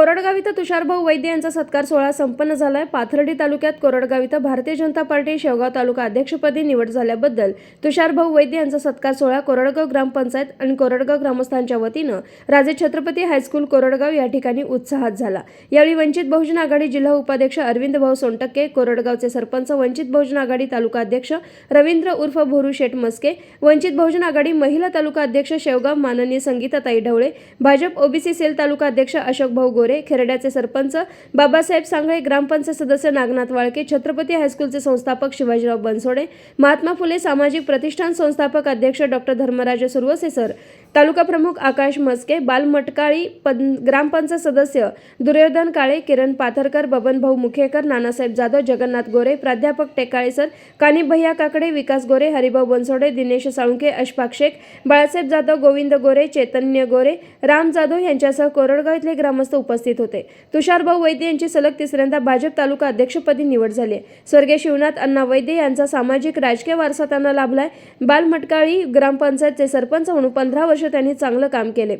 कोरडगाव इथं तुषारभाऊ वैद्य यांचा सत्कार सोहळा संपन्न झालाय. पाथर्डी तालुक्यात कोरडगाव इथं भारतीय जनता पार्टी शेवगाव तालुका अध्यक्षपदी निवड झाल्याबद्दल तुषारभाऊ वैद्य यांचा सत्कार सोहळा कोरडगाव ग्रामपंचायत आणि कोरडगाव ग्रामस्थांच्या वतीनं राजे छत्रपती हायस्कूल कोरडगाव या ठिकाणी उत्साहात झाला. यावेळी वंचित बहुजन आघाडी जिल्हा उपाध्यक्ष अरविंद भाऊ सोनटक्के कोरडगावचे सरपंच वंचित बहुजन आघाडी तालुका अध्यक्ष रवींद्र उर्फ भोरू शेठ मस्के वंचित बहुजन आघाडी महिला तालुका अध्यक्ष शेवगाव माननीय संगीताताई ढवळे भाजप ओबीसी सेल तालुका अध्यक्ष अशोक भाऊ गोरे खेरड्याचे सरपंच बाबासाहेब सांगळे ग्रामपंचायत सदस्य नागनाथ वाळके छत्रपती हायस्कूलचे संस्थापक शिवाजीराव बनसोडे महात्मा फुले सामाजिक प्रतिष्ठान संस्थापक अध्यक्ष डॉक्टर धर्मराज सुरवसे सर तालुका प्रमुख आकाश मस्के बालमटकाळी पं ग्रामपंचायत सदस्य दुर्योधन काळे किरण पाथरकर बबनभाऊ मुखेकर नानासाहेब जाधव जगन्नाथ गोरे प्राध्यापक टेकाळे सर कानी भैया काकडे विकास गोरे हरिभाऊ बनसोडे दिनेश साळुंके अशफाक शेख बाळासाहेब जाधव गोविंद गोरे चैतन्य गोरे राम जाधव यांच्यासह कोरडगाव इथले ग्रामस्थ उपस्थित होते. तुषारभाऊ वैद्य यांची सलग तिसऱ्यांदा भाजप तालुका अध्यक्षपदी निवड झाली स्वर्गीय शिवनाथ अण्णा वैद्य यांचा सामाजिक राजकीय वारसा त्यांना लाभलाय. बालमटकाळी ग्रामपंचायतचे सरपंच म्हणून पंधरा वर्ष त्यांनी चांगलं काम केले.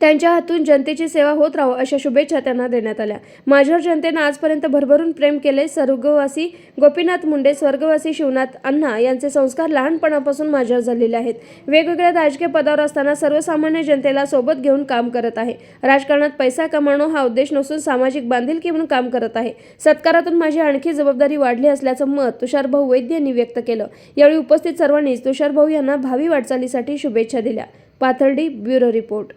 त्यांच्या हातून जनतेची सेवा होत राहो अशा शुभेच्छा त्यांना देण्यात आल्या. माझ्यावर जनतेनं आजपर्यंत भरभरून प्रेम केले. स्वर्गवासी गोपीनाथ मुंडे स्वर्गवासी शिवनाथ अण्णा यांचे संस्कार लहानपणापासून माझ्यावर झालेले आहेत. वेगवेगळ्या राजकीय पदावर असताना सर्वसामान्य जनतेला सोबत घेऊन काम करत आहे. राजकारणात पैसा कमावणं हा उद्देश नसून सामाजिक बांधिलकी म्हणून काम करत आहे. सत्कारातून माझी आणखी जबाबदारी वाढली असल्याचं मत तुषारभाऊ वैद्य यांनी व्यक्त केलं. यावेळी उपस्थित सर्वांनीच तुषारभाऊ यांना भावी वाटचालीसाठी शुभेच्छा दिल्या. પાથરડી બ્યુરો રિપોર્ટ